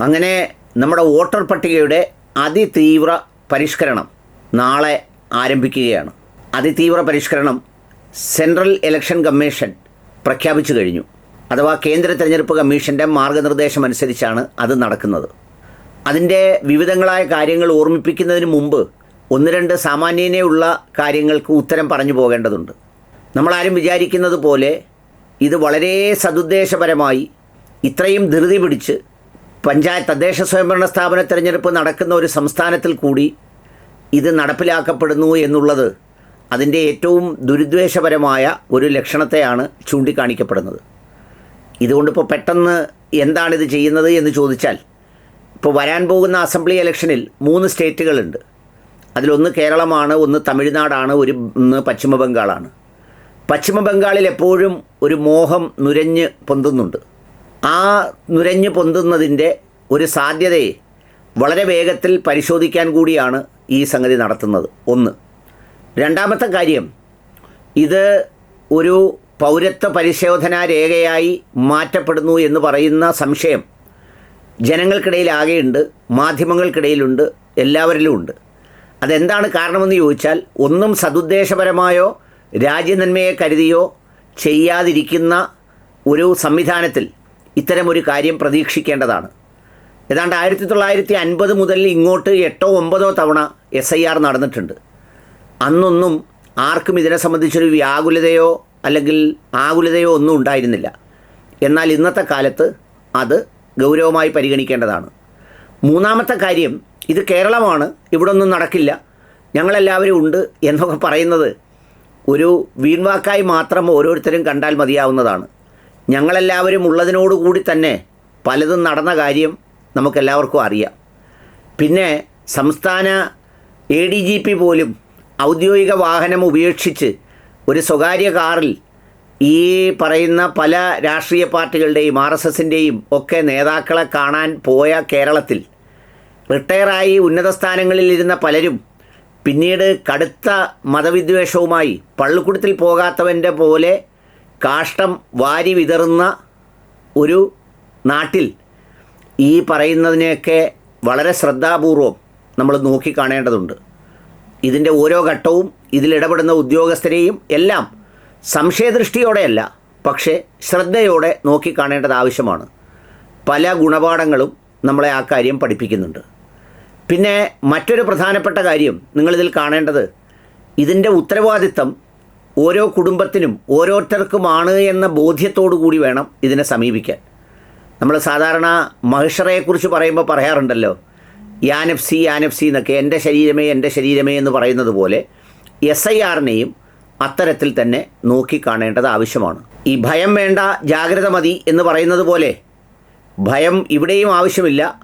അങ്ങനെ നമ്മുടെ വോട്ടർ പട്ടികയുടെ അതിതീവ്ര പരിഷ്കരണം നാളെ ആരംഭിക്കുകയാണ്. അതിതീവ്ര പരിഷ്കരണം സെൻട്രൽ ഇലക്ഷൻ കമ്മീഷൻ പ്രഖ്യാപിച്ചു കഴിഞ്ഞു. അഥവാ കേന്ദ്ര തിരഞ്ഞെടുപ്പ് കമ്മീഷന്റെ മാർഗനിർദ്ദേശം അനുസരിച്ചാണ് അത് നടക്കുന്നത്. അതിന്റെ വിവിധങ്ങളായ കാര്യങ്ങൾ ഓർമ്മിപ്പിക്കുന്നതിന് മുമ്പ് ഒന്ന് രണ്ട് സാമാന്യനെയുള്ള കാര്യങ്ങൾക്ക് ഉത്തരം പറഞ്ഞു പോകേണ്ടതുണ്ട്. നമ്മളാരും വിചാരിക്കുന്നത് പോലെ ഇത് വളരെ സതുദ്ദേശപരമായി ഇത്രയും ധൃതി പിടിച്ച് പഞ്ചായത്ത് തദ്ദേശ സ്വയംഭരണ സ്ഥാപന തിരഞ്ഞെടുപ്പ് നടക്കുന്ന ഒരു സംസ്ഥാനത്തിൽ കൂടി ഇത് നടപ്പിലാക്കപ്പെടുന്നു എന്നുള്ളത് അതിന്റെ ഏറ്റവും ദുരുദ്വേഷപരമായ ഒരു ലക്ഷണത്തെയാണ് ചൂണ്ടിക്കാണിക്കപ്പെടുന്നത്. ഇതുകൊണ്ടിപ്പോൾ പെട്ടെന്ന് എന്താണിത് ചെയ്യുന്നത് എന്ന് ചോദിച്ചാൽ ഇപ്പോൾ വരാൻ പോകുന്ന അസംബ്ലി ഇലക്ഷനിൽ മൂന്ന് സ്റ്റേറ്റുകളുണ്ട്. അതിലൊന്ന് കേരളമാണ് ഒന്ന് തമിഴ്നാടാണ് ഒരു ഒന്ന് പശ്ചിമ ബംഗാളാണ് പശ്ചിമ ബംഗാളിൽ എപ്പോഴും ഒരു മോഹം നുരഞ്ഞ് പൊന്തുന്നുണ്ട്. ആ നുരഞ്ഞു പൊന്തുന്നതിന്റെ ഒരു സാധ്യതയെ വളരെ വേഗത്തിൽ പരിശോധിക്കാൻ കൂടിയാണ് ഈ സംഗതി നടത്തുന്നത്. ഒന്ന്. രണ്ടാമത്തെ കാര്യം ഇത് ഒരു പൗരത്വ പരിശോധനാ രേഖയായി മാറ്റപ്പെടുന്നു എന്ന് പറയുന്ന സംശയം ജനങ്ങൾക്കിടയിലാകെയുണ്ട് മാധ്യമങ്ങൾക്കിടയിലുണ്ട് എല്ലാവരിലും ഉണ്ട് അതെന്താണ് കാരണമെന്ന് ചോദിച്ചാൽ ഒന്നും സതുദ്ദേശപരമായോ രാജ്യനന്മയെ കരുതിയോ ചെയ്യാതിരിക്കുന്ന ഒരു സംവിധാനത്തിൽ ഇത്തരമൊരു കാര്യം പ്രതീക്ഷിക്കേണ്ടതാണ്. ഏതാണ്ട് ആയിരത്തി തൊള്ളായിരത്തി അൻപത് മുതൽ ഇങ്ങോട്ട് എട്ടോ ഒമ്പതോ തവണ എസ് ഐ ആർ നടന്നിട്ടുണ്ട്. അന്നൊന്നും ആർക്കും ഇതിനെ സംബന്ധിച്ചൊരു വ്യാകുലതയോ അല്ലെങ്കിൽ ആകുലതയോ ഒന്നും ഉണ്ടായിരുന്നില്ല. എന്നാൽ ഇന്നത്തെ കാലത്ത് അത് ഗൗരവമായി പരിഗണിക്കേണ്ടതാണ്. മൂന്നാമത്തെ കാര്യം ഇത് കേരളമാണ് ഇവിടെ ഒന്നും നടക്കില്ല. ഞങ്ങളെല്ലാവരും ഉണ്ട് എന്നൊക്കെ പറയുന്നത് ഒരു വീൺവാക്കായി മാത്രം ഓരോരുത്തരും കണ്ടാൽ മതിയാവുന്നതാണ്. ഞങ്ങളെല്ലാവരും ഉള്ളതിനോടുകൂടി തന്നെ പലതും നടന്ന കാര്യം നമുക്കെല്ലാവർക്കും അറിയാം. പിന്നെ സംസ്ഥാന എ ഡി ജി പി പോലും ഔദ്യോഗിക വാഹനം ഉപേക്ഷിച്ച് ഒരു സ്വകാര്യ കാറിൽ ഈ പറയുന്ന പല രാഷ്ട്രീയ പാർട്ടികളുടെയും ആർ എസ് എസിന്റെയും ഒക്കെ നേതാക്കളെ കാണാൻ പോയ കേരളത്തിൽ റിട്ടയറായി ഉന്നത സ്ഥാനങ്ങളിൽ ഇരുന്ന പലരും പിന്നീട് കടുത്ത മതവിദ്വേഷവുമായി പള്ളിക്കൂടത്തിൽ പോകാത്തവന്റെ പോലെ കാഷ്ടം വാരി വിതറുന്ന ഒരു നാട്ടിൽ ഈ പറയുന്നതിനെയൊക്കെ വളരെ ശ്രദ്ധാപൂർവം നമ്മൾ നോക്കിക്കാണേണ്ടതുണ്ട് ഇതിന്റെ ഓരോ ഘട്ടവും ഇതിലിടപെടുന്ന ഉദ്യോഗസ്ഥരെയും എല്ലാം സംശയദൃഷ്ടിയോടെയല്ല പക്ഷേ ശ്രദ്ധയോടെ നോക്കിക്കാണേണ്ടത് ആവശ്യമാണ്. പല ഗുണപാഠങ്ങളും നമ്മളെ ആ കാര്യം പഠിപ്പിക്കുന്നുണ്ട്. പിന്നെ മറ്റൊരു പ്രധാനപ്പെട്ട കാര്യം നിങ്ങളിതിൽ കാണേണ്ടത് ഇതിന്റെ ഉത്തരവാദിത്തം ഓരോ കുടുംബത്തിനും ഓരോരുത്തർക്കുമാണ് എന്ന ബോധ്യത്തോടു കൂടി വേണം ഇതിനെ സമീപിക്കാൻ. നമ്മൾ സാധാരണ മഹിഷറയെക്കുറിച്ച് പറയുമ്പോൾ പറയാറുണ്ടല്ലോ യാനഫ് എഫ് സി യാനഫ് സി എന്നൊക്കെ. എന്റെ ശരീരമേ എന്റെ ശരീരമേ എന്ന് പറയുന്നത് പോലെ എസ് ഐ ആറിനെയും അത്തരത്തിൽ തന്നെ നോക്കിക്കാണേണ്ടത് ആവശ്യമാണ്. ഈ ഭയം വേണ്ട ജാഗ്രത മതി എന്ന് പറയുന്നത് പോലെ ഭയം ഇവിടെയും ആവശ്യമില്ല.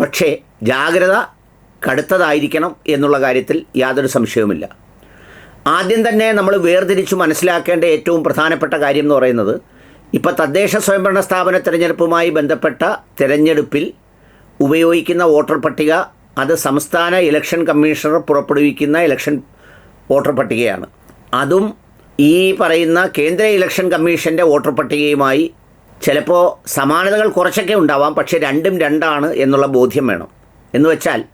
പക്ഷേ ജാഗ്രത കടുത്തതായിരിക്കണം എന്നുള്ള കാര്യത്തിൽ യാതൊരു സംശയവുമില്ല. ആദ്യം തന്നെ നമ്മൾ വേർതിരിച്ചു മനസ്സിലാക്കേണ്ട ഏറ്റവും പ്രധാനപ്പെട്ട കാര്യം എന്ന് പറയുന്നത് ഇപ്പോൾ തദ്ദേശ സ്വയംഭരണ സ്ഥാപന തിരഞ്ഞെടുപ്പുമായി ബന്ധപ്പെട്ട തിരഞ്ഞെടുപ്പിൽ ഉപയോഗിക്കുന്ന വോട്ടർ പട്ടിക അത് സംസ്ഥാന ഇലക്ഷൻ കമ്മീഷണർ പുറപ്പെടുവിക്കുന്ന ഇലക്ഷൻ വോട്ടർ പട്ടികയാണ്. അതും ഈ പറയുന്ന കേന്ദ്ര ഇലക്ഷൻ കമ്മീഷന്റെ വോട്ടർ പട്ടികയുമായി ചിലപ്പോൾ സമാനതകൾ കുറച്ചൊക്കെ ഉണ്ടാവാം പക്ഷേ രണ്ടും രണ്ടാണ് എന്നുള്ള ബോധ്യം വേണം. എന്ന് വെച്ചാൽ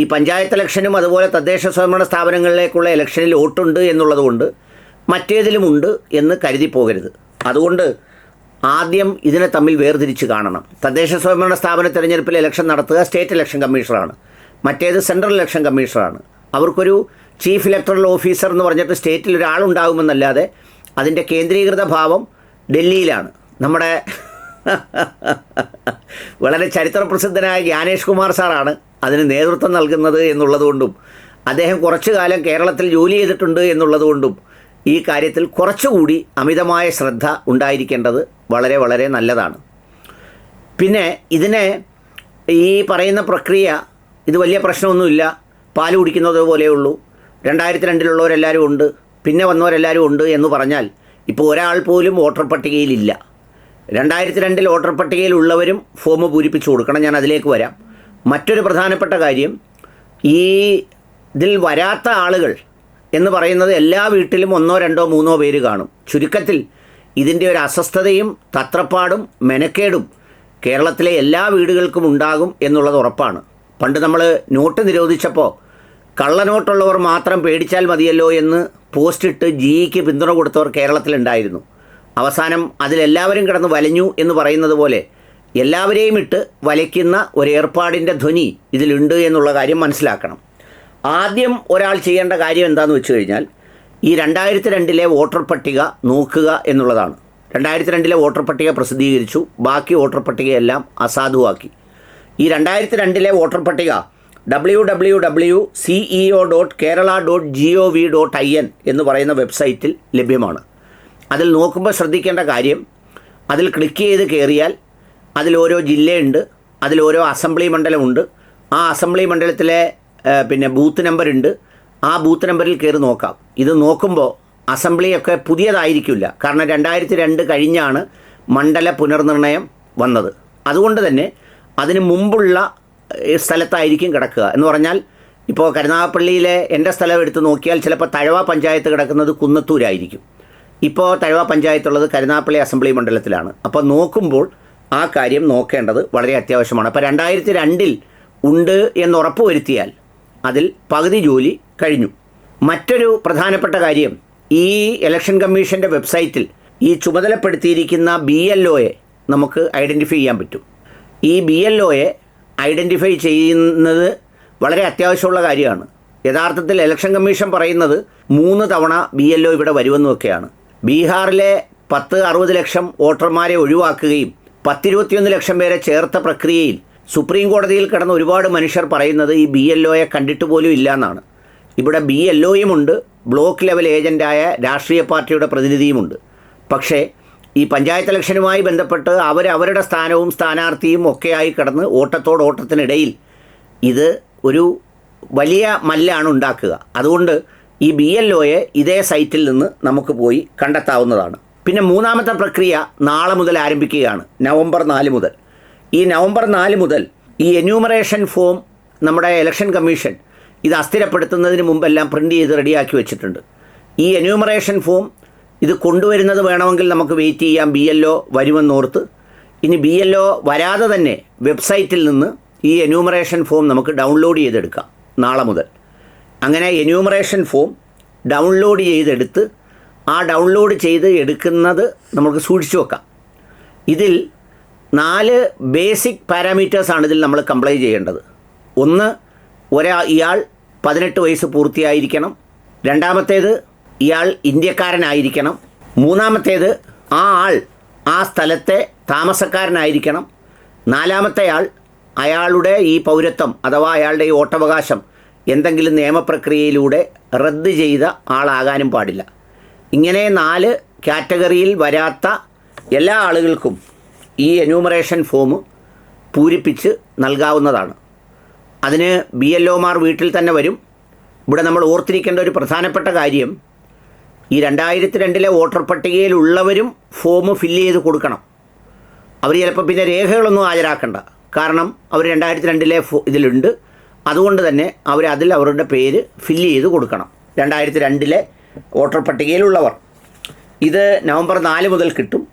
ഈ പഞ്ചായത്ത് ഇലക്ഷനും അതുപോലെ തദ്ദേശ സ്വയംഭരണ സ്ഥാപനങ്ങളിലേക്കുള്ള ഇലക്ഷനിൽ വോട്ടുണ്ട് എന്നുള്ളതുകൊണ്ട് മറ്റേതിലുമുണ്ട് എന്ന് കരുതി പോകരുത്. അതുകൊണ്ട് ആദ്യം ഇതിനെ തമ്മിൽ വേർതിരിച്ച് കാണണം. തദ്ദേശ സ്വയംഭരണ സ്ഥാപന തിരഞ്ഞെടുപ്പിൽ ഇലക്ഷൻ നടത്തുക സ്റ്റേറ്റ് ഇലക്ഷൻ കമ്മീഷണറാണ്. മറ്റേത് സെൻട്രൽ ഇലക്ഷൻ കമ്മീഷണറാണ്. അവർക്കൊരു ചീഫ് ഇലക്ടറൽ ഓഫീസർ എന്ന് പറഞ്ഞിട്ട് സ്റ്റേറ്റിൽ ഒരാളുണ്ടാകുമെന്നല്ലാതെ അതിന്റെ കേന്ദ്രീകൃത ഭാവം ഡൽഹിയിലാണ്. നമ്മുടെ വളരെ ചരിത്രപ്രസിദ്ധനായ ജ്ഞാനേഷ് കുമാർ സാറാണ് അതിന് നേതൃത്വം നൽകുന്നത് എന്നുള്ളതുകൊണ്ടും അദ്ദേഹം കുറച്ചു കാലം കേരളത്തിൽ ജോലി ചെയ്തിട്ടുണ്ട് എന്നുള്ളതുകൊണ്ടും ഈ കാര്യത്തിൽ കുറച്ചുകൂടി അമിതമായ ശ്രദ്ധ ഉണ്ടായിരിക്കേണ്ടത് വളരെ വളരെ നല്ലതാണ്. പിന്നെ ഇതിനെ ഈ പറയുന്ന പ്രക്രിയ ഇത് വലിയ പ്രശ്നമൊന്നുമില്ല. പാൽ കുടിക്കുന്നത് പോലെയുള്ളൂ രണ്ടായിരത്തി രണ്ടിലുള്ളവരെല്ലാവരും ഉണ്ട്. പിന്നെ വന്നവരെല്ലാവരും ഉണ്ട് എന്ന് പറഞ്ഞാൽ ഇപ്പോൾ ഒരാൾ പോലും വോട്ടർ പട്ടികയിലില്ല. രണ്ടായിരത്തി രണ്ടിൽ വോട്ടർ പട്ടികയിൽ ഉള്ളവരും ഫോം പൂരിപ്പിച്ചു കൊടുക്കണം. ഞാൻ അതിലേക്ക് വരാം. മറ്റൊരു പ്രധാനപ്പെട്ട കാര്യം ഈ ഇതിൽ വരാത്ത ആളുകൾ എന്ന് പറയുന്നത് എല്ലാ വീട്ടിലും ഒന്നോ രണ്ടോ മൂന്നോ പേര് കാണും. ചുരുക്കത്തിൽ ഇതിന്റെ ഒരു അസ്വസ്ഥതയും തത്രപ്പാടും മെനക്കേടും കേരളത്തിലെ എല്ലാ വീടുകൾക്കും ഉണ്ടാകും എന്നുള്ളത് ഉറപ്പാണ്. പണ്ട് നമ്മൾ നോട്ട് നിരോധിച്ചപ്പോൾ കള്ളനോട്ടുള്ളവർ മാത്രം പേടിച്ചാൽ മതിയല്ലോ എന്ന് പോസ്റ്റിട്ട് ജിഇക്ക് പിന്തുണ കൊടുത്തവർ കേരളത്തിലുണ്ടായിരുന്നു. അവസാനം അതിലെല്ലാവരും കിടന്ന് വലഞ്ഞു എന്ന് പറയുന്നത് പോലെ എല്ലാവരെയും ഇട്ട് വലയ്ക്കുന്ന ഒരു ഏർപ്പാടിന്റെ ധ്വനി ഇതിലുണ്ട് എന്നുള്ള കാര്യം മനസ്സിലാക്കണം. ആദ്യം ഒരാൾ ചെയ്യേണ്ട കാര്യം എന്താണെന്ന് വെച്ച് കഴിഞ്ഞാൽ ഈ രണ്ടായിരത്തി രണ്ടിലെ വോട്ടർ പട്ടിക നോക്കുക എന്നുള്ളതാണ്. രണ്ടായിരത്തി രണ്ടിലെ വോട്ടർ പട്ടിക പ്രസിദ്ധീകരിച്ചു. ബാക്കി വോട്ടർ പട്ടികയെല്ലാം അസാധുവാക്കി. ഈ രണ്ടായിരത്തി രണ്ടിലെ വോട്ടർ പട്ടിക W W W CEO dot Kerala dot G O V dot I N എന്ന് പറയുന്ന വെബ്സൈറ്റിൽ ലഭ്യമാണ്. അതിൽ നോക്കുമ്പോൾ ശ്രദ്ധിക്കേണ്ട കാര്യം അതിൽ ക്ലിക്ക് ചെയ്ത് കയറിയാൽ അതിൽ ഓരോ ജില്ലയുണ്ട് അതിൽ ഓരോ അസംബ്ലി മണ്ഡലമുണ്ട്. ആ അസംബ്ലി മണ്ഡലത്തിലെ പിന്നെ ബൂത്ത് നമ്പറുണ്ട് ആ ബൂത്ത് നമ്പറിൽ കയറി നോക്കാം. ഇത് നോക്കുമ്പോൾ അസംബ്ലിയൊക്കെ പുതിയതായിരിക്കില്ല. കാരണം രണ്ടായിരത്തി രണ്ട് കഴിഞ്ഞാണ് മണ്ഡല പുനർനിർണയം വന്നത്. അതുകൊണ്ട് തന്നെ അതിന് മുമ്പുള്ള സ്ഥലത്തായിരിക്കും കിടക്കുക. എന്ന് പറഞ്ഞാൽ ഇപ്പോൾ കരുനാഗപ്പള്ളിയിലെ എന്റെ സ്ഥലം എടുത്ത് നോക്കിയാൽ ചിലപ്പോൾ തഴവ പഞ്ചായത്ത് കിടക്കുന്നത് കുന്നത്തൂരായിരിക്കും. ഇപ്പോൾ തഴവ പഞ്ചായത്തുള്ളത് കരുനാപ്പള്ളി അസംബ്ലി മണ്ഡലത്തിലാണ്. അപ്പോൾ നോക്കുമ്പോൾ ആ കാര്യം നോക്കേണ്ടത് വളരെ അത്യാവശ്യമാണ്. അപ്പോൾ രണ്ടായിരത്തി രണ്ടിൽ ഉണ്ട് എന്ന് ഉറപ്പുവരുത്തിയാൽ അതിൽ പകുതി ജോലി കഴിഞ്ഞു. മറ്റൊരു പ്രധാനപ്പെട്ട കാര്യം ഈ ഇലക്ഷൻ കമ്മീഷന്റെ വെബ്സൈറ്റിൽ ഈ ചുമതലപ്പെടുത്തിയിരിക്കുന്ന ബി എൽ ഒയെ നമുക്ക് ഐഡന്റിഫൈ ചെയ്യാൻ പറ്റും. ഈ ബി എൽ ഒയെ ഐഡന്റിഫൈ ചെയ്യുന്നത് വളരെ അത്യാവശ്യമുള്ള കാര്യമാണ്. യഥാർത്ഥത്തിൽ ഇലക്ഷൻ കമ്മീഷൻ പറയുന്നത് മൂന്ന് തവണ ബി എൽ ഒ ഇവിടെ വരുമെന്നൊക്കെയാണ്. ബീഹാറിലെ പത്ത് അറുപത് ലക്ഷം വോട്ടർമാരെ ഒഴിവാക്കുകയും പത്തിരുപത്തിയൊന്ന് ലക്ഷം പേരെ ചേർത്ത പ്രക്രിയയിൽ സുപ്രീം കോടതിയിൽ കിടന്ന ഒരുപാട് മനുഷ്യർ പറയുന്നത് ഈ ബി എൽ ഒയെ കണ്ടിട്ട് പോലും ഇല്ല എന്നാണ് ഇവിടെ ബി എൽ ഒയുമുണ്ട് ബ്ലോക്ക് ലെവൽ ഏജന്റായ രാഷ്ട്രീയ പാർട്ടിയുടെ പ്രതിനിധിയുമുണ്ട് പക്ഷേ ഈ പഞ്ചായത്ത് ഇലക്ഷനുമായി ബന്ധപ്പെട്ട് അവർ അവരുടെ സ്ഥാനവും സ്ഥാനാർത്ഥിയും ഒക്കെയായി കിടന്ന് ഓട്ടത്തോട് ഓട്ടത്തിനിടയിൽ ഇത് ഒരു വലിയ മല്ലാണ് ഉണ്ടാക്കുക. അതുകൊണ്ട് ഈ ബി എൽ ഒയെ ഇതേ സൈറ്റിൽ നിന്ന് നമുക്ക് പോയി കണ്ടെത്താവുന്നതാണ്. പിന്നെ മൂന്നാമത്തെ പ്രക്രിയ നാളെ മുതൽ ആരംഭിക്കുകയാണ് നവംബർ നാല് മുതൽ. ഈ നവംബർ നാല് മുതൽ ഈ എന്യൂമറേഷൻ ഫോം നമ്മുടെ ഇലക്ഷൻ കമ്മീഷൻ ഇത് അസ്ഥിരപ്പെടുത്തുന്നതിന് മുമ്പെല്ലാം പ്രിന്റ് ചെയ്ത് റെഡിയാക്കി വെച്ചിട്ടുണ്ട്. ഈ എന്യൂമറേഷൻ ഫോം ഇത് കൊണ്ടുവരുന്നത് വേണമെങ്കിൽ നമുക്ക് വെയിറ്റ് ചെയ്യാം ബി എൽ ഒ വരുമെന്നോർത്ത്. ഇനി ബി എൽ ഒ വരാതെ തന്നെ വെബ്സൈറ്റിൽ നിന്ന് ഈ എന്യൂമറേഷൻ ഫോം നമുക്ക് ഡൗൺലോഡ് ചെയ്തെടുക്കാം നാളെ മുതൽ. അങ്ങനെ എന്യൂമറേഷൻ ഫോം ഡൗൺലോഡ് ചെയ്തെടുത്ത് ആ ഡൗൺലോഡ് ചെയ്ത് എടുക്കുന്നത് നമുക്ക് സൂക്ഷിച്ചു വെക്കാം. ഇതിൽ നാല് ബേസിക് പാരാമീറ്റേഴ്സാണ് ഇതിൽ നമ്മൾ കംപ്ലൈ ചെയ്യേണ്ടത്. ഒന്ന് ഒരാ ഇയാൾ പതിനെട്ട് വയസ്സ് പൂർത്തിയായിരിക്കണം. രണ്ടാമത്തേത് ഇയാൾ ഇന്ത്യക്കാരനായിരിക്കണം. മൂന്നാമത്തേത് ആ ആൾ ആ സ്ഥലത്തെ താമസക്കാരനായിരിക്കണം. നാലാമത്തെ ആൾ അയാളുടെ ഈ പൗരത്വം അഥവാ അയാളുടെ ഈ വോട്ടവകാശം എന്തെങ്കിലും നിയമപ്രക്രിയയിലൂടെ റദ്ദ് ചെയ്ത ആളാകാനും പാടില്ല. ഇങ്ങനെ നാല് കാറ്റഗറിയിൽ വരാത്ത എല്ലാ ആളുകൾക്കും ഈ എന്യൂമറേഷൻ ഫോം പൂരിപ്പിച്ച് നൽകാവുന്നതാണ്. അതിന് ബി എൽ ഒമാർ വീട്ടിൽ തന്നെ വരും. ഇവിടെ നമ്മൾ ഓർത്തിരിക്കേണ്ട ഒരു പ്രധാനപ്പെട്ട കാര്യം ഈ രണ്ടായിരത്തി രണ്ടിലെ വോട്ടർ പട്ടികയിലുള്ളവരും ഫോം ഫില്ല് ചെയ്ത് കൊടുക്കണം. അവർ ചിലപ്പോൾ പിന്നെ രേഖകളൊന്നും ഹാജരാക്കണ്ട. കാരണം അവർ രണ്ടായിരത്തി രണ്ടിലെ ഇതിലുണ്ട്. അതുകൊണ്ട് തന്നെ അവർ അതിൽ അവരുടെ പേര് ഫില്ല് ചെയ്ത് കൊടുക്കണം. രണ്ടായിരത്തി രണ്ടിലെ വോട്ടർ പട്ടികയിലുള്ളവർ. ഇത് നവംബർ നാല് മുതൽ കിട്ടും.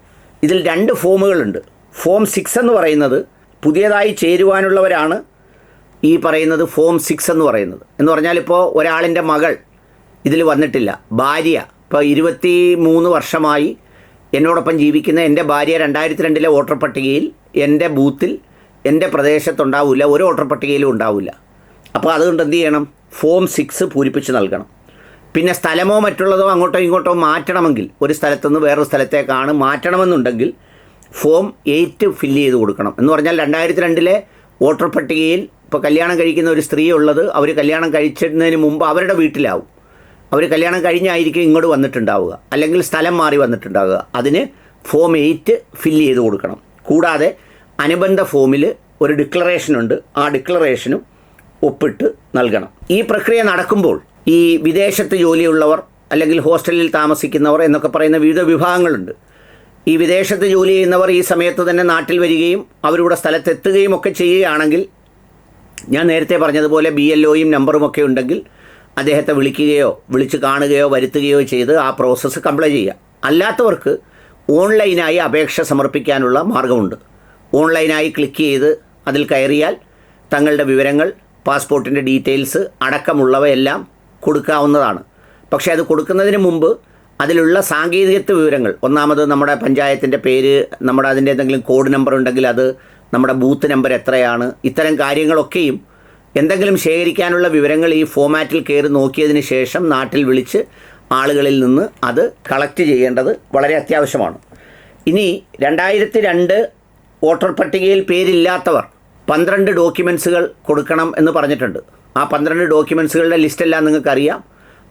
ഇതിൽ രണ്ട് ഫോമുകളുണ്ട്. ഫോം സിക്സ് എന്ന് പറയുന്നത് പുതിയതായി ചേരുവാനുള്ളവരാണ് ഈ പറയുന്നത് ഫോം സിക്സ് എന്ന് പറയുന്നത്. എന്ന് പറഞ്ഞാൽ ഇപ്പോൾ ഒരാളിന്റെ മകൾ ഇതിൽ വന്നിട്ടില്ല. ഭാര്യ ഇപ്പോൾ ഇരുപത്തി മൂന്ന് വർഷമായി എന്നോടൊപ്പം ജീവിക്കുന്ന എന്റെ ഭാര്യ രണ്ടായിരത്തി രണ്ടിലെ വോട്ടർ പട്ടികയിൽ എന്റെ ബൂത്തിൽ എന്റെ പ്രദേശത്തുണ്ടാവില്ല. ഒരു വോട്ടർ പട്ടികയിലും ഉണ്ടാവില്ല. അപ്പോൾ അതുകൊണ്ട് എന്ത് ചെയ്യണം? ഫോം സിക്സ് പൂരിപ്പിച്ച് നൽകണം. പിന്നെ സ്ഥലമോ മറ്റുള്ളതോ അങ്ങോട്ടോ ഇങ്ങോട്ടോ മാറ്റണമെങ്കിൽ ഒരു സ്ഥലത്തുനിന്ന് വേറൊരു സ്ഥലത്തേക്കാണ് മാറ്റണമെന്നുണ്ടെങ്കിൽ ഫോം എയ്റ്റ് ഫില്ല് ചെയ്ത് കൊടുക്കണം. എന്ന് പറഞ്ഞാൽ രണ്ടായിരത്തി രണ്ടിലെ വോട്ടർ പട്ടികയിൽ ഇപ്പോൾ കല്യാണം കഴിക്കുന്ന ഒരു സ്ത്രീ ഉള്ളത് അവർ കല്യാണം കഴിച്ചിരുന്നതിന് മുമ്പ് അവരുടെ വീട്ടിലാവും. അവർ കല്യാണം കഴിഞ്ഞായിരിക്കും ഇങ്ങോട്ട് വന്നിട്ടുണ്ടാവുക. അല്ലെങ്കിൽ സ്ഥലം മാറി വന്നിട്ടുണ്ടാവുക. അതിന് ഫോം എയ്റ്റ് ഫില്ല് ചെയ്ത് കൊടുക്കണം. കൂടാതെ അനുബന്ധ ഫോമിൽ ഒരു ഡിക്ലറേഷനുണ്ട് ആ ഡിക്ലറേഷനും ഒപ്പിട്ട് നൽകണം. ഈ പ്രക്രിയ നടക്കുമ്പോൾ ഈ വിദേശത്ത് ജോലിയുള്ളവർ അല്ലെങ്കിൽ ഹോസ്റ്റലിൽ താമസിക്കുന്നവർ എന്നൊക്കെ പറയുന്ന വിവിധ വിഭാഗങ്ങളുണ്ട്. ഈ വിദേശത്ത് ജോലി ചെയ്യുന്നവർ ഈ സമയത്ത് തന്നെ നാട്ടിൽ വരികയും അവരുടെ സ്ഥലത്തെത്തുകയും ഒക്കെ ചെയ്യുകയാണെങ്കിൽ ഞാൻ നേരത്തെ പറഞ്ഞതുപോലെ ബി എൽ ഒയും നമ്പറും ഒക്കെ ഉണ്ടെങ്കിൽ അദ്ദേഹത്തെ വിളിക്കുകയോ വിളിച്ച് കാണുകയോ വരുത്തുകയോ ചെയ്ത് ആ പ്രോസസ്സ് കംപ്ലൈ ചെയ്യുക. അല്ലാത്തവർക്ക് ഓൺലൈനായി അപേക്ഷ സമർപ്പിക്കാനുള്ള മാർഗമുണ്ട്. ഓൺലൈനായി ക്ലിക്ക് ചെയ്ത് അതിൽ കയറിയാൽ തങ്ങളുടെ വിവരങ്ങൾ പാസ്പോർട്ടിന്റെ ഡീറ്റെയിൽസ് അടക്കമുള്ളവയെല്ലാം കൊടുക്കാവുന്നതാണ്. പക്ഷേ അത് കൊടുക്കുന്നതിന് മുമ്പ് അതിലുള്ള സാങ്കേതികത്വ വിവരങ്ങൾ ഒന്നാമത് നമ്മുടെ പഞ്ചായത്തിന്റെ പേര് നമ്മുടെ അതിന്റെ എന്തെങ്കിലും കോഡ് നമ്പർ ഉണ്ടെങ്കിൽ അത് നമ്മുടെ ബൂത്ത് നമ്പർ എത്രയാണ് ഇത്തരം കാര്യങ്ങളൊക്കെയും എന്തെങ്കിലും ശേഖരിക്കാനുള്ള വിവരങ്ങൾ ഈ ഫോമാറ്റിൽ കയറി നോക്കിയതിന് ശേഷം നാട്ടിൽ വിളിച്ച് ആളുകളിൽ നിന്ന് അത് കളക്ട് ചെയ്യേണ്ടത് വളരെ അത്യാവശ്യമാണ്. ഇനി രണ്ടായിരത്തി രണ്ട് വോട്ടർ പട്ടികയിൽ പേരില്ലാത്തവർ പന്ത്രണ്ട് ഡോക്യുമെൻസുകൾ കൊടുക്കണം എന്ന് പറഞ്ഞിട്ടുണ്ട്. ആ പന്ത്രണ്ട് ഡോക്യുമെൻസുകളുടെ ലിസ്റ്റെല്ലാം നിങ്ങൾക്കറിയാം.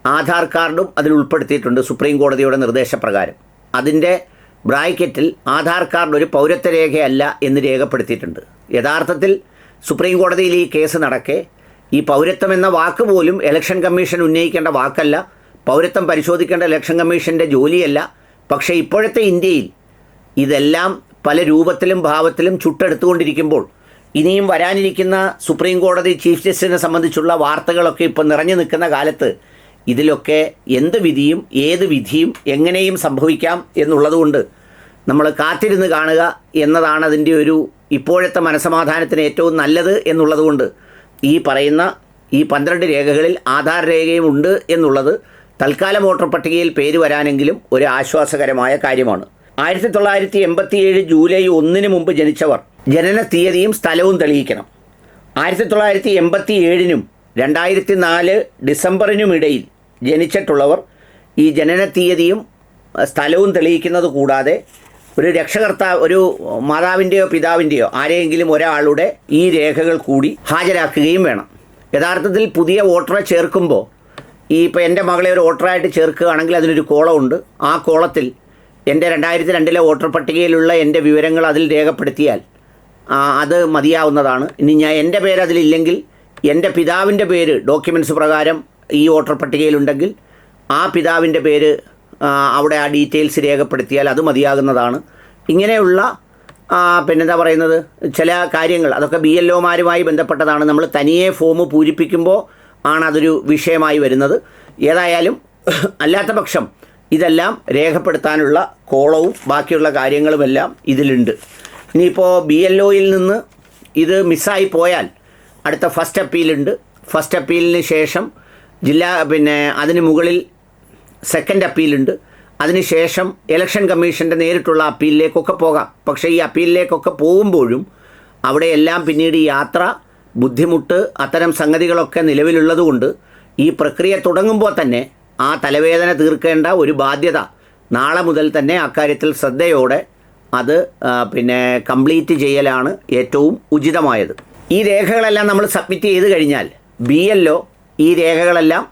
ആധാർ കാർഡും അതിൽ ഉൾപ്പെടുത്തിയിട്ടുണ്ട് സുപ്രീം കോടതിയുടെ നിർദ്ദേശപ്രകാരം. അതിന്റെ ബ്രാക്കറ്റിൽ ആധാർ കാർഡ് ഒരു പൗരത്വ രേഖയല്ല എന്ന് രേഖപ്പെടുത്തിയിട്ടുണ്ട്. യഥാർത്ഥത്തിൽ സുപ്രീം കോടതിയിൽ ഈ കേസ് നടക്കെ. ഈ പൗരത്വം എന്ന വാക്ക് പോലും ഇലക്ഷൻ കമ്മീഷൻ ഉന്നയിക്കേണ്ട വാക്കല്ല. പൗരത്വം പരിശോധിക്കേണ്ട ഇലക്ഷൻ കമ്മീഷന്റെ ജോലിയല്ല. പക്ഷേ ഇപ്പോഴത്തെ ഇന്ത്യയിൽ ഇതെല്ലാം പല രൂപത്തിലും ഭാവത്തിലും ചുട്ടെടുത്തുകൊണ്ടിരിക്കുമ്പോൾ ഇനിയും വരാനിരിക്കുന്ന സുപ്രീം കോടതി ചീഫ് ജസ്റ്റിസിനെ സംബന്ധിച്ചുള്ള വാർത്തകളൊക്കെ ഇപ്പോൾ നിറഞ്ഞു നിൽക്കുന്ന കാലത്ത് ഇതിലൊക്കെ എന്ത് വിധിയും ഏത് വിധിയും എങ്ങനെയും സംഭവിക്കാം എന്നുള്ളതുകൊണ്ട് നമ്മൾ കാത്തിരുന്ന് കാണുക എന്നതാണ് അതിന്റെ ഒരു ഇപ്പോഴത്തെ മനസമാധാനത്തിന് ഏറ്റവും നല്ലത് എന്നുള്ളതുകൊണ്ട് ഈ പറയുന്ന ഈ പന്ത്രണ്ട് രേഖകളിൽ ആധാർ രേഖയും ഉണ്ട് എന്നുള്ളത് തൽക്കാലം വോട്ടർ പട്ടികയിൽ പേര് വരാനെങ്കിലും ഒരു ആശ്വാസകരമായ കാര്യമാണ്. ആയിരത്തി തൊള്ളായിരത്തി എൺപത്തിയേഴ് ജൂലൈ ഒന്നിന് മുമ്പ് ജനിച്ചവർ ജനന തീയതിയും സ്ഥലവും തെളിയിക്കണം. ആയിരത്തി തൊള്ളായിരത്തി എൺപത്തി ഏഴിനും രണ്ടായിരത്തി നാല് ഡിസംബറിനും ഇടയിൽ ജനിച്ചിട്ടുള്ളവർ ഈ ജനന തീയതിയും സ്ഥലവും തെളിയിക്കുന്നത് കൂടാതെ ഒരു രക്ഷകർത്താവ് ഒരു മാതാവിന്റെയോ പിതാവിന്റെയോ ആരെയെങ്കിലും ഒരാളുടെ ഈ രേഖകൾ കൂടി ഹാജരാക്കുകയും വേണം. യഥാർത്ഥത്തിൽ പുതിയ വോട്ടറെ ചേർക്കുമ്പോൾ ഈ ഇപ്പോൾ എന്റെ മകളെ ഒരു വോട്ടറായിട്ട് ചേർക്കുകയാണെങ്കിൽ അതിനൊരു കോളമുണ്ട്. ആ കോളത്തിൽ എന്റെ രണ്ടായിരത്തി രണ്ടിലെ വോട്ടർ പട്ടികയിലുള്ള എന്റെ വിവരങ്ങൾ അതിൽ രേഖപ്പെടുത്തിയാൽ അത് മതിയാവുന്നതാണ്. ഇനി ഞാൻ എന്റെ പേര് അതിലില്ലെങ്കിൽ എന്റെ പിതാവിന്റെ പേര് ഡോക്യുമെന്റ്സ് പ്രകാരം ഈ വോട്ടർ പട്ടികയിലുണ്ടെങ്കിൽ ആ പിതാവിന്റെ പേര് അവിടെ ആ ഡീറ്റെയിൽസ് രേഖപ്പെടുത്തിയാൽ അത് മതിയാകുന്നതാണ്. ഇങ്ങനെയുള്ള പിന്നെന്താ പറയുന്നത്? ചില കാര്യങ്ങൾ അതൊക്കെ ബി എൽ ഒമാരുമായി ബന്ധപ്പെട്ടതാണ്. നമ്മൾ തനിയെ ഫോം പൂരിപ്പിക്കുമ്പോൾ ആണ് അതൊരു വിഷയമായി വരുന്നത്. ഏതായാലും അല്ലാത്ത പക്ഷം ഇതെല്ലാം രേഖപ്പെടുത്താനുള്ള കോളവും ബാക്കിയുള്ള കാര്യങ്ങളുമെല്ലാം ഇതിലുണ്ട്. ഇനിയിപ്പോൾ ബി എൽ ഒയിൽ നിന്ന് ഇത് മിസ്സായി പോയാൽ അടുത്ത ഫസ്റ്റ് അപ്പീലുണ്ട്. ഫസ്റ്റ് അപ്പീലിന് ശേഷം ജില്ലാ പിന്നെ അതിന് മുകളിൽ സെക്കൻഡ് അപ്പീലുണ്ട്. അതിനുശേഷം ഇലക്ഷൻ കമ്മീഷന്റെ നേരിട്ടുള്ള അപ്പീലിലേക്കൊക്കെ പോകാം. പക്ഷേ ഈ അപ്പീലിലേക്കൊക്കെ പോകുമ്പോഴും അവിടെയെല്ലാം പിന്നീട് യാത്ര ബുദ്ധിമുട്ട് അത്തരം സംഗതികളൊക്കെ നിലവിലുള്ളതുകൊണ്ട് ഈ പ്രക്രിയ തുടങ്ങുമ്പോൾ തന്നെ ആ തലവേദന തീർക്കേണ്ട ഒരു ബാധ്യത. നാളെ മുതൽ തന്നെ അക്കാര്യത്തിൽ ശ്രദ്ധയോടെ അത് പിന്നെ കംപ്ലീറ്റ് ചെയ്യലാണ് ഏറ്റവും ഉചിതമായത്. ഈ രേഖകളെല്ലാം നമ്മൾ സബ്മിറ്റ് ചെയ്ത് കഴിഞ്ഞാൽ ബി എൽ ഈ രേഖകളെല്ലാം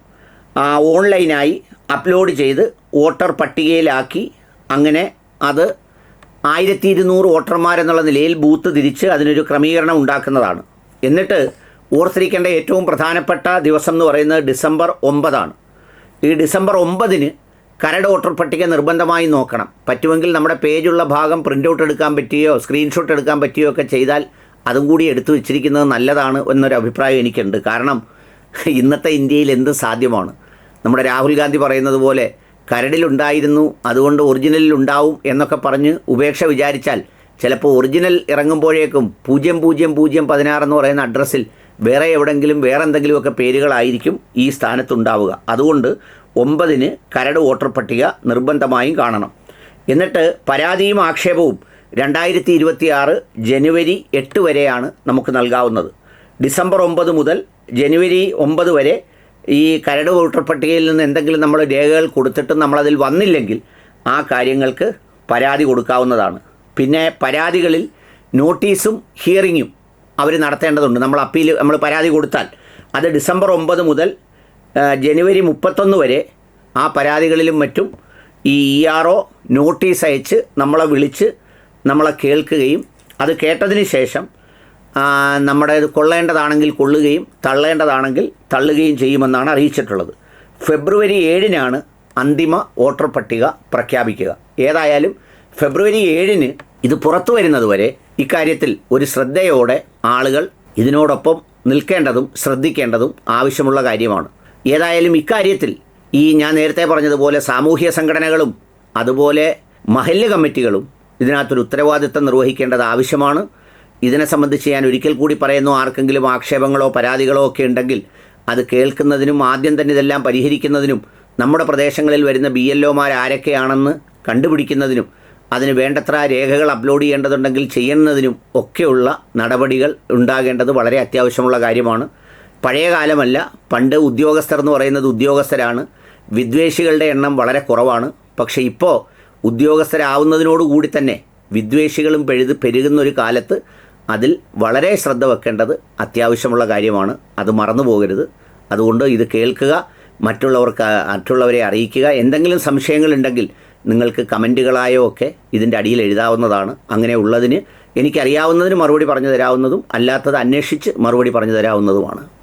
ഓൺലൈനായി അപ്ലോഡ് ചെയ്ത് വോട്ടർ പട്ടികയിലാക്കി അങ്ങനെ അത് ആയിരത്തി ഇരുന്നൂറ് വോട്ടർമാരെന്നുള്ള നിലയിൽ ബൂത്ത് തിരിച്ച് അതിനൊരു ക്രമീകരണം ഉണ്ടാക്കുന്നതാണ്. എന്നിട്ട് ഓർത്തിരിക്കേണ്ട ഏറ്റവും പ്രധാനപ്പെട്ട ദിവസം എന്ന് പറയുന്നത് ഡിസംബർ ഒമ്പതാണ്. ഈ ഡിസംബർ ഒമ്പതിന് കരട് വോട്ടർ പട്ടിക നിർബന്ധമായി നോക്കണം. പറ്റുമെങ്കിൽ നമ്മുടെ പേജുള്ള ഭാഗം പ്രിന്റ് ഔട്ട് എടുക്കാൻ പറ്റിയോ സ്ക്രീൻഷോട്ട് എടുക്കാൻ പറ്റിയോ ഒക്കെ ചെയ്താൽ അതും കൂടി എടുത്തു വെച്ചിരിക്കുന്നത് നല്ലതാണ് എന്നൊരു അഭിപ്രായം എനിക്കുണ്ട്. കാരണം ഇന്നത്തെ ഇന്ത്യയിൽ എന്ത് സാധ്യമാണ്? നമ്മുടെ രാഹുൽ ഗാന്ധി പറയുന്നത് പോലെ കരടിലുണ്ടായിരുന്നു അതുകൊണ്ട് ഒറിജിനലിൽ ഉണ്ടാവും എന്നൊക്കെ പറഞ്ഞ് ഉപേക്ഷ വിചാരിച്ചാൽ ചിലപ്പോൾ ഒറിജിനൽ ഇറങ്ങുമ്പോഴേക്കും പൂജ്യം പൂജ്യം പൂജ്യം പതിനാറ് എന്ന് പറയുന്ന അഡ്രസ്സിൽ വേറെ എവിടെങ്കിലും വേറെ എന്തെങ്കിലുമൊക്കെ പേരുകളായിരിക്കും ഈ സ്ഥാനത്തുണ്ടാവുക. അതുകൊണ്ട് ഒമ്പതിന് കരട് വോട്ടർ പട്ടിക നിർബന്ധമായും കാണണം. എന്നിട്ട് പരാതിയും ആക്ഷേപവും രണ്ടായിരത്തി ഇരുപത്തി ആറ് ജനുവരി എട്ട് വരെയാണ് നമുക്ക് നൽകാവുന്നത്. ഡിസംബർ ഒമ്പത് മുതൽ ജനുവരി ഒമ്പത് വരെ ഈ കരട് വോട്ടർ പട്ടികയിൽ നിന്ന് എന്തെങ്കിലും നമ്മൾ രേഖകൾ കൊടുത്തിട്ട് നമ്മളതിൽ വന്നില്ലെങ്കിൽ ആ കാര്യങ്ങൾക്ക് പരാതി കൊടുക്കാവുന്നതാണ്. പിന്നെ പരാതികളിൽ നോട്ടീസും ഹിയറിങ്ങും അവർ നടത്തേണ്ടതുണ്ട്. നമ്മൾ അപ്പീൽ നമ്മൾ പരാതി കൊടുത്താൽ. അത് ഡിസംബർ ഒമ്പത് മുതൽ ജനുവരി മുപ്പത്തൊന്ന് വരെ ആ പരാതികളിലും മറ്റും ഈ ഇ ആർ ഒ നോട്ടീസ് അയച്ച് നമ്മളെ വിളിച്ച് നമ്മളെ കേൾക്കുകയും അത് കേട്ടതിന് ശേഷം നമ്മുടെ ഇത് കൊള്ളേണ്ടതാണെങ്കിൽ കൊള്ളുകയും തള്ളേണ്ടതാണെങ്കിൽ തള്ളുകയും ചെയ്യുമെന്നാണ് അറിയിച്ചിട്ടുള്ളത്. ഫെബ്രുവരി ഏഴിനാണ് അന്തിമ വോട്ടർ പട്ടിക പ്രഖ്യാപിക്കുക. ഏതായാലും ഫെബ്രുവരി ഏഴിന് ഇത് പുറത്തു വരുന്നതുവരെ ഇക്കാര്യത്തിൽ ഒരു ശ്രദ്ധയോടെ ആളുകൾ ഇതിനോടൊപ്പം നിൽക്കേണ്ടതും ശ്രദ്ധിക്കേണ്ടതും ആവശ്യമുള്ള കാര്യമാണ്. ഏതായാലും ഇക്കാര്യത്തിൽ ഈ ഞാൻ നേരത്തെ പറഞ്ഞതുപോലെ സാമൂഹ്യ സംഘടനകളും അതുപോലെ മഹല്ല് കമ്മിറ്റികളും ഇതിനകത്തൊരു ഉത്തരവാദിത്തം നിർവഹിക്കേണ്ടത് ആവശ്യമാണ്. ഇതിനെ സംബന്ധിച്ച് ഞാൻ ഒരിക്കൽ കൂടി പറയുന്നു ആർക്കെങ്കിലും ആക്ഷേപങ്ങളോ പരാതികളോ ഒക്കെ ഉണ്ടെങ്കിൽ അത് കേൾക്കുന്നതിനും ആദ്യം തന്നെ ഇതെല്ലാം പരിഹരിക്കുന്നതിനും നമ്മുടെ പ്രദേശങ്ങളിൽ വരുന്ന ബി എൽ ഒമാർ ആരൊക്കെയാണെന്ന് കണ്ടുപിടിക്കുന്നതിനും അതിന് വേണ്ടത്ര രേഖകൾ അപ്ലോഡ് ചെയ്യേണ്ടതുണ്ടെങ്കിൽ ചെയ്യുന്നതിനും ഒക്കെയുള്ള നടപടികൾ ഉണ്ടാകേണ്ടത് വളരെ അത്യാവശ്യമുള്ള കാര്യമാണ്. പഴയ കാലമല്ല പണ്ട് ഉദ്യോഗസ്ഥർ എന്ന് പറയുന്നത് ഉദ്യോഗസ്ഥരാണ്. വിദ്വേഷികളുടെ എണ്ണം വളരെ കുറവാണ്. പക്ഷേ ഇപ്പോൾ ഉദ്യോഗസ്ഥരാവുന്നതിനോടുകൂടി തന്നെ വിദ്വേഷികളും പെഴുത് പെരുകുന്നൊരു കാലത്ത് അതിൽ വളരെ ശ്രദ്ധ വെക്കേണ്ടത് അത്യാവശ്യമുള്ള കാര്യമാണ്. അത് മറന്നു പോകരുത്. അതുകൊണ്ട് ഇത് കേൾക്കുക മറ്റുള്ളവർക്ക് മറ്റുള്ളവരെ അറിയിക്കുക. എന്തെങ്കിലും സംശയങ്ങളുണ്ടെങ്കിൽ നിങ്ങൾക്ക് കമന്റുകളായോ ഒക്കെ ഇതിന്റെ അടിയിൽ എഴുതാവുന്നതാണ്. അങ്ങനെ ഉള്ളതിന് എനിക്കറിയാവുന്നതിന് മറുപടി പറഞ്ഞു തരാവുന്നതും അല്ലാത്തത് അന്വേഷിച്ച് മറുപടി പറഞ്ഞു തരാവുന്നതുമാണ്.